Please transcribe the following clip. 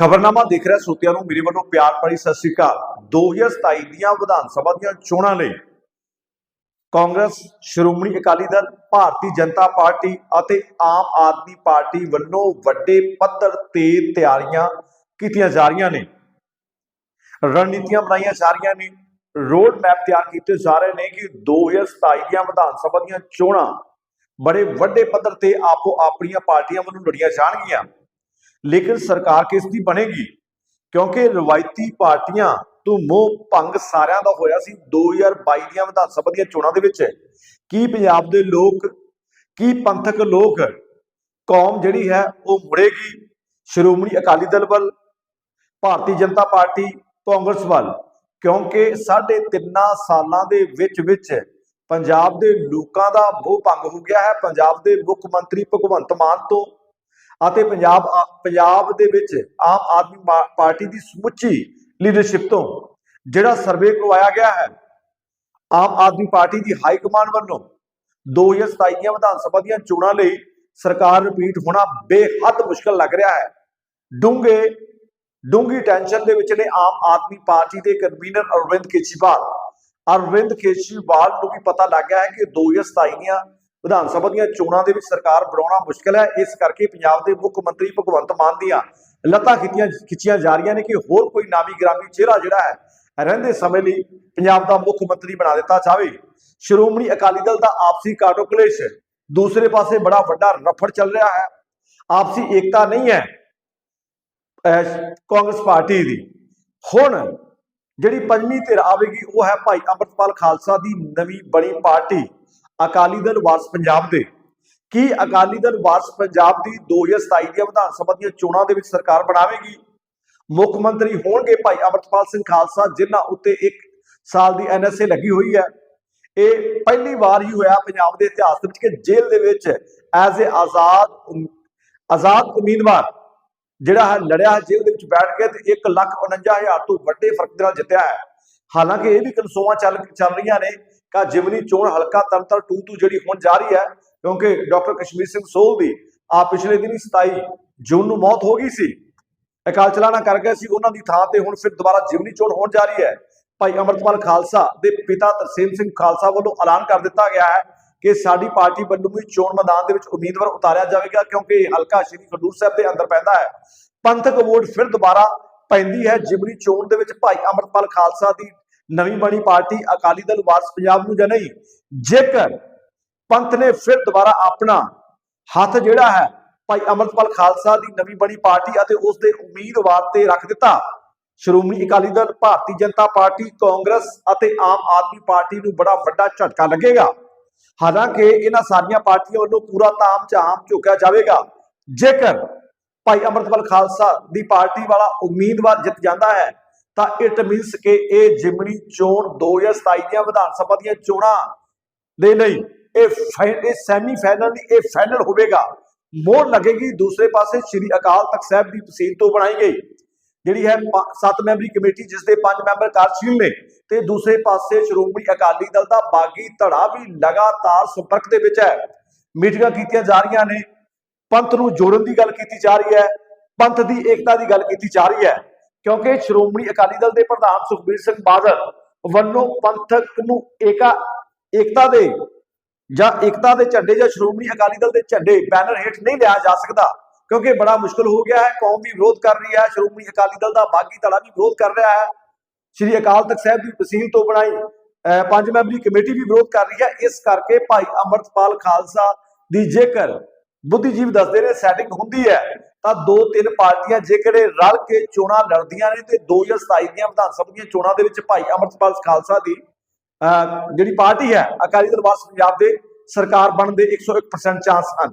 ਖਬਰਨਾਮਾ ਦੇਖ ਰਿਹਾ ਸੋਤਿਆਂ ਨੂੰ, ਮੇਰੇ ਵੱਲੋਂ ਪਿਆਰ ਭਰੀ ਸਤਿ ਸ੍ਰੀ ਅਕਾਲ। 2027 ਦੀਆਂ ਵਿਧਾਨ ਸਭਾ ਦੀਆਂ ਚੋਣਾਂ ਲਈ ਕਾਂਗਰਸ, ਸ਼੍ਰੋਮਣੀ ਅਕਾਲੀ ਦਲ, ਭਾਰਤੀ ਜਨਤਾ ਪਾਰਟੀ ਅਤੇ ਆਮ ਆਦਮੀ ਪਾਰਟੀ ਵੱਲੋਂ ਵੱਡੇ ਪੱਧਰ ਤੇ ਤਿਆਰੀਆਂ ਕੀਤੀਆਂ ਜਾ ਰਹੀਆਂ ਨੇ। ਰਣਨੀਤੀਆਂ ਬਣਾਈਆਂ ਜਾ ਰਹੀਆਂ ਨੇ। ਰੋਡ ਮੈਪ ਤਿਆਰ ਕੀਤੇ ਜਾ ਰਹੇ ਨੇ ਕਿ 2027 ਦੀਆਂ ਵਿਧਾਨ ਸਭਾ ਦੀਆਂ ਚੋਣਾਂ ਬੜੇ ਵੱਡੇ ਪੱਧਰ ਤੇ ਆਪੋ ਆਪਣੀਆਂ ਪਾਰਟੀਆਂ ਵੱਲੋਂ ਲੜੀਆਂ ਜਾਣਗੀਆਂ। ਲੇਕਿਨ ਸਰਕਾਰ ਕਿਸ ਦੀ ਬਣੇਗੀ? ਕਿਉਂਕਿ ਰਵਾਇਤੀ ਪਾਰਟੀਆਂ ਤੋਂ ਮੋਹ ਭੰਗ ਸਾਰਿਆਂ ਦਾ ਹੋਇਆ ਸੀ 2022 ਦੀਆਂ ਵਿਧਾਨ ਸਭਾ ਦੀਆਂ ਚੋਣਾਂ ਦੇ ਵਿੱਚ। ਕੀ ਪੰਜਾਬ ਦੇ ਲੋਕ, ਕੀ ਪੰਥਕ ਲੋਕ, ਕੌਮ ਜਿਹੜੀ ਹੈ ਉਹ ਮੁੜੇਗੀ? ਸ਼੍ਰੋਮਣੀ ਅਕਾਲੀ ਦਲ ਵੱਲ, ਭਾਰਤੀ ਜਨਤਾ ਪਾਰਟੀ, ਕਾਂਗਰਸ ਵੱਲ? ਕਿਉਂਕਿ ਸਾਢੇ ਤਿੰਨਾਂ ਸਾਲਾਂ ਦੇ ਵਿੱਚ ਵਿੱਚ ਪੰਜਾਬ ਦੇ ਲੋਕਾਂ ਦਾ ਮੋਹ ਭੰਗ ਹੋ ਗਿਆ ਹੈ। ਪੰਜਾਬ ਦੇ ਮੁੱਖ ਮੰਤਰੀ ਭਗਵੰਤ ਮਾਨ ਤੋਂ ਅਤੇ ਪੰਜਾਬ ਪੰਜਾਬ ਦੇ ਵਿੱਚ ਆਮ ਆਦਮੀ ਪਾਰਟੀ ਦੀ ਸਮੁੱਚੀ ਲੀਡਰਸ਼ਿਪ ਤੋਂ ਜਿਹੜਾ ਸਰਵੇ ਕਰਵਾਇਆ ਗਿਆ ਹੈ, ਆਮ ਆਦਮੀ ਪਾਰਟੀ ਦੀ ਹਾਈ ਕਮਾਂਡ ਵੱਲੋਂ 2027 ਦੀਆਂ ਵਿਧਾਨ ਸਭਾ ਦੀਆਂ ਚੋਣਾਂ ਲਈ ਸਰਕਾਰ ਰਿਪੀਟ ਹੋਣਾ ਬੇਹੱਦ ਮੁਸ਼ਕਲ ਲੱਗ ਰਿਹਾ ਹੈ। ਡੂੰਘੇ, ਡੂੰਘੀ ਟੈਨਸ਼ਨ ਦੇ ਵਿੱਚ ਨੇ ਆਮ ਆਦਮੀ ਪਾਰਟੀ ਦੇ ਕਨਵੀਨਰ ਅਰਵਿੰਦ ਕੇਜਰੀਵਾਲ। ਅਰਵਿੰਦ ਕੇਜਰੀਵਾਲ ਨੂੰ ਵੀ ਪਤਾ ਲੱਗ ਗਿਆ ਹੈ ਕਿ 2027 ਦੀਆਂ ਵਿਧਾਨ ਸਭਾ ਦੀਆਂ ਚੋਣਾਂ ਦੇ ਵਿੱਚ ਸਰਕਾਰ ਬਣਾਉਣਾ ਮੁਸ਼ਕਲ ਹੈ। ਇਸ ਕਰਕੇ ਪੰਜਾਬ ਦੇ ਮੁੱਖ ਮੰਤਰੀ ਭਗਵੰਤ ਮਾਨ ਦੀਆਂ ਲੱਤਾਂ ਖਿੱਚੀਆਂ ਖਿੱਚੀਆਂ ਜਾ ਰਹੀਆਂ ਨੇ ਕਿ ਹੋਰ ਕੋਈ ਨਾਮੀ ਗ੍ਰਾਮੀ ਚਿਹਰਾ ਜਿਹੜਾ ਹੈ, ਰਹਿੰਦੇ ਸਮੇਂ ਲਈ ਪੰਜਾਬ ਦਾ ਮੁੱਖ ਮੰਤਰੀ ਬਣਾ ਦਿੱਤਾ ਜਾਵੇ। ਸ਼੍ਰੋਮਣੀ ਅਕਾਲੀ ਦਲ ਦਾ ਆਪਸੀ ਕਾਟੋ ਕਲੇਸ਼, ਦੂਸਰੇ ਪਾਸੇ ਬੜਾ ਵੱਡਾ ਰਫੜ ਚੱਲ ਰਿਹਾ ਹੈ। ਆਪਸੀ ਏਕਤਾ ਨਹੀਂ ਹੈ ਕਾਂਗਰਸ ਪਾਰਟੀ ਦੀ। ਹੁਣ ਜਿਹੜੀ ਪੰਜਵੀਂ ਧਿਰ ਆਵੇਗੀ, ਉਹ ਹੈ ਭਾਈ ਅੰਮ੍ਰਿਤਪਾਲ ਖਾਲਸਾ ਦੀ ਨਵੀਂ ਬਣੀ ਪਾਰਟੀ। ਅਕਾਲੀ ਦਲ ਵਾਰਸ ਪੰਜਾਬ ਦੇ। ਕੀ ਅਕਾਲੀ ਦਲ ਵਾਰਸ ਪੰਜਾਬ ਦੀ 2027 ਦੀਆਂ ਵਿਧਾਨ ਸਭਾ ਦੀਆਂ ਚੋਣਾਂ ਦੇ ਵਿੱਚ ਸਰਕਾਰ ਬਣਾਵੇਗੀ? ਮੁੱਖ ਮੰਤਰੀ ਹੋਣਗੇ ਭਾਈ ਅੰਮ੍ਰਿਤਪਾਲ ਸਿੰਘ ਖਾਲਸਾ, ਜਿਨ੍ਹਾਂ ਉੱਤੇ 1 ਸਾਲ ਦੀ ਐਨਐਸਏ ਲੱਗੀ ਹੋਈ ਹੈ। ਇਹ ਪਹਿਲੀ ਵਾਰ ਹੀ ਹੋਇਆ ਪੰਜਾਬ ਦੇ ਇਤਿਹਾਸ ਦੇ ਵਿੱਚ ਕਿ ਜੇਲ੍ਹ ਦੇ ਵਿੱਚ ਐਜ਼ ਅ ਆਜ਼ਾਦ ਆਜ਼ਾਦ ਉਮੀਦਵਾਰ ਜਿਹੜਾ ਹੈ ਲੜਿਆ ਹੈ, ਜੇਲ੍ਹ ਦੇ ਵਿੱਚ ਬੈਠ ਕੇ ਤੇ 149000 ਤੋਂ ਵੱਡੇ ਫ਼ਰਕ ਦੇ ਨਾਲ ਜਿੱਤਿਆ ਹੈ। ਹਾਲਾਂਕਿ ਇਹ ਵੀ ਕਨਸੋਆਂ ਚੱਲ ਚੱਲ ਰਹੀਆਂ ਨੇ ਕਿ ਜਿਮਨੀ ਚੋਣ ਹਲਕਾ ਤੰਤਰ 2 2 ਜਿਹੜੀ ਹੁਣ ਜਾਰੀ ਹੈ, ਕਿਉਂਕਿ ਡਾਕਟਰ ਕਸ਼ਮੀਰ ਸਿੰਘ ਸੋਲ ਦੀ ਆ ਪਿਛਲੇ ਦਿਨੀ 27 ਜੂਨ ਨੂੰ ਮੌਤ ਹੋ ਗਈ ਸੀ। ਅਕਾਲ ਚਲਾਣਾ ਕਰ ਗਏ ਸੀ, ਉਹਨਾਂ ਦੀ ਥਾਂ ਤੇ ਹੁਣ ਫਿਰ ਦੁਬਾਰਾ ਜਿਮਨੀ ਚੋਣ ਹੋਣ ਜਾ ਰਹੀ ਹੈ। ਭਾਈ ਅਮਰਤਪਾਲ ਖਾਲਸਾ ਦੇ ਪਿਤਾ ਤਰਸੇਮ ਸਿੰਘ ਖਾਲਸਾ ਵੱਲੋਂ ਐਲਾਨ ਕਰ ਦਿੱਤਾ ਗਿਆ ਹੈ ਕਿ ਸਾਡੀ ਪਾਰਟੀ ਵੱਲੋਂ ਵੀ ਚੋਣ ਮੈਦਾਨ ਦੇ ਵਿੱਚ ਉਮੀਦਵਾਰ ਉਤਾਰਿਆ ਜਾਵੇਗਾ, ਕਿਉਂਕਿ ਇਹ ਹਲਕਾ ਸ਼੍ਰੀ ਖਡੂਰ ਸਾਹਿਬ ਦੇ ਅੰਦਰ ਪੈਂਦਾ ਹੈ। ਪੰਥਕ ਵੋਟ ਫਿਰ ਦੁਬਾਰਾ ਪੈਂਦੀ ਹੈ ਜਿਮਨੀ ਚੋਣ ਦੇ ਵਿੱਚ ਭਾਈ ਅਮਰਤਪਾਲ ਖਾਲਸਾ ਦੀ ਨਵੀਂ ਬਣੀ ਪਾਰਟੀ ਅਕਾਲੀ ਦਲ ਵਾਰਸ ਪੰਜਾਬ ਨੂੰ ਜਾਂ ਨਹੀਂ? ਜੇਕਰ ਪੰਥ ਨੇ ਫਿਰ ਦੁਬਾਰਾ ਆਪਣਾ ਹੱਥ ਜਿਹੜਾ ਹੈ ਭਾਈ ਅਮਰਤਪਾਲ ਖਾਲਸਾ ਦੀ ਨਵੀਂ ਬਣੀ ਪਾਰਟੀ ਅਤੇ ਉਸ ਦੇ ਉਮੀਦਵਾਰ ਤੇ ਰੱਖ ਦਿੱਤਾ, ਸ਼੍ਰੋਮਣੀ ਅਕਾਲੀ ਦਲ, ਭਾਰਤੀ ਜਨਤਾ ਪਾਰਟੀ, ਕਾਂਗਰਸ ਅਤੇ ਆਮ ਆਦਮੀ ਪਾਰਟੀ ਨੂੰ ਬੜਾ ਵੱਡਾ ਝਟਕਾ ਲੱਗੇਗਾ। ਹਾਲਾਂਕਿ ਇਹਨਾਂ ਸਾਰੀਆਂ ਪਾਰਟੀਆਂ ਵੱਲੋਂ ਪੂਰਾ ਤਾਮ ਝਾਮ ਝੁਕਿਆ ਜਾਵੇਗਾ। ਜੇਕਰ ਭਾਈ ਅਮਰਤਪਾਲ ਖਾਲਸਾ ਦੀ ਪਾਰਟੀ ਵਾਲਾ ਉਮੀਦਵਾਰ ਜਿੱਤ ਜਾਂਦਾ ਹੈ ਤਾਂ ਇਟ ਮੀਨਸ ਕਿ ਇਹ ਜਿਮਨੀ ਚੋਣ 2027 ਦੀਆਂ ਵਿਧਾਨ ਸਭਾ ਦੀਆਂ ਚੋਣਾਂ ਦੇ ਲਈ ਇਹ ਫਾਈ- ਇਹ ਸੈਮੀ ਫਾਈਨਲ ਦੀ ਇਹ ਫਾਈਨਲ ਹੋਵੇਗਾ। ਮੋਹਰ ਲੱਗੇਗੀ ਦੂਸਰੇ ਪਾਸੇ ਸ੍ਰੀ ਅਕਾਲ ਤਖਤ ਸਾਹਿਬ ਦੀ ਤਹਿਸੀਲ ਤੋਂ ਬਣਾਈ ਗਈ, ਜਿਹੜੀ ਹੈ ਸੱਤ ਮੈਂਬਰੀ ਕਮੇਟੀ ਜਿਸ ਦੇ ਪੰਜ ਮੈਂਬਰ ਕਾਰਜਸ਼ੀਲ ਨੇ ਤੇ ਦੂਸਰੇ ਪਾਸੇ ਸ਼੍ਰੋਮਣੀ ਅਕਾਲੀ ਦਲ ਦਾ ਬਾਗੀ ਧੜਾ ਵੀ ਲਗਾਤਾਰ ਸੰਪਰਕ ਦੇ ਵਿੱਚ ਹੈ। ਮੀਟਿੰਗਾਂ ਕੀਤੀਆਂ ਜਾ ਰਹੀਆਂ ਨੇ, ਪੰਥ ਨੂੰ ਜੋੜਨ ਦੀ ਗੱਲ ਕੀਤੀ ਜਾ ਰਹੀ ਹੈ, ਪੰਥ ਦੀ ਏਕਤਾ ਦੀ ਗੱਲ ਕੀਤੀ ਜਾ ਰਹੀ ਹੈ। ਕਿਉਂਕਿ ਸ਼੍ਰੋਮਣੀ ਅਕਾਲੀ ਦਲ ਦੇ ਪ੍ਰਧਾਨ ਸੁਖਬੀਰ ਸਿੰਘ ਬਾਦਲ ਵੱਲੋਂ ਪੰਥਕ ਨੂੰ ਏਕਾ ਏਕਤਾ ਦੇ ਜਾਂ ਏਕਤਾ ਦੇ ਝੰਡੇ ਜਾਂ ਸ਼੍ਰੋਮਣੀ ਅਕਾਲੀ ਦਲ ਦੇ ਝੰਡੇ ਬੈਨਰ ਹੇਠ ਨਹੀਂ ਲਿਆ ਜਾ ਸਕਦਾ ਕਿਉਂਕਿ ਬੜਾ ਮੁਸ਼ਕਲ ਹੋ ਗਿਆ ਹੈ ਕੌਮ ਵੀ ਵਿਰੋਧ ਕਰ ਰਹੀ ਹੈ ਸ਼੍ਰੋਮਣੀ ਅਕਾਲੀ ਦਲ ਦਾ ਬਾਗੀ ਧੜਾ ਵੀ ਵਿਰੋਧ ਕਰ ਰਿਹਾ ਹੈ। ਸ਼੍ਰੀ ਅਕਾਲ ਤਖਤ ਸਾਹਿਬ ਦੀ ਤਹਿਸੀਲ ਤੋਂ ਬਣਾਈ ਅਹ, ਪੰਜ ਮੈਂਬਰੀ ਕਮੇਟੀ ਵੀ ਵਿਰੋਧ ਕਰ ਰਹੀ ਹੈ ਇਸ ਕਰਕੇ ਭਾਈ ਅੰਮ੍ਰਿਤਪਾਲ ਖਾਲਸਾ ਦੀ ਜੇਕਰ ਬੁੱਧੀਜੀਵ ਦੱਸਦੇ ਨੇ ਸੈਟਿੰਗ ਹੁੰਦੀ ਹੈ ਤਾਂ ਦੋ ਤਿੰਨ ਪਾਰਟੀਆਂ ਜੇਕਰ ਰਲ ਕੇ ਚੋਣਾਂ ਲੜਦੀਆਂ ਨੇ ਤੇ 2027 ਦੀਆਂ ਵਿਧਾਨ ਸਭਾ ਦੀਆਂ ਚੋਣਾਂ ਦੇ ਵਿੱਚ ਭਾਈ ਅੰਮ੍ਰਿਤਪਾਲ ਖਾਲਸਾ ਦੀ ਅਹ, ਜਿਹੜੀ ਪਾਰਟੀ ਹੈ ਅਕਾਲੀ ਦਲ ਵਾਸ ਪੰਜਾਬ ਦੇ ਸਰਕਾਰ ਬਣਨ ਦੇ 101% ਚਾਂਸ ਹਨ।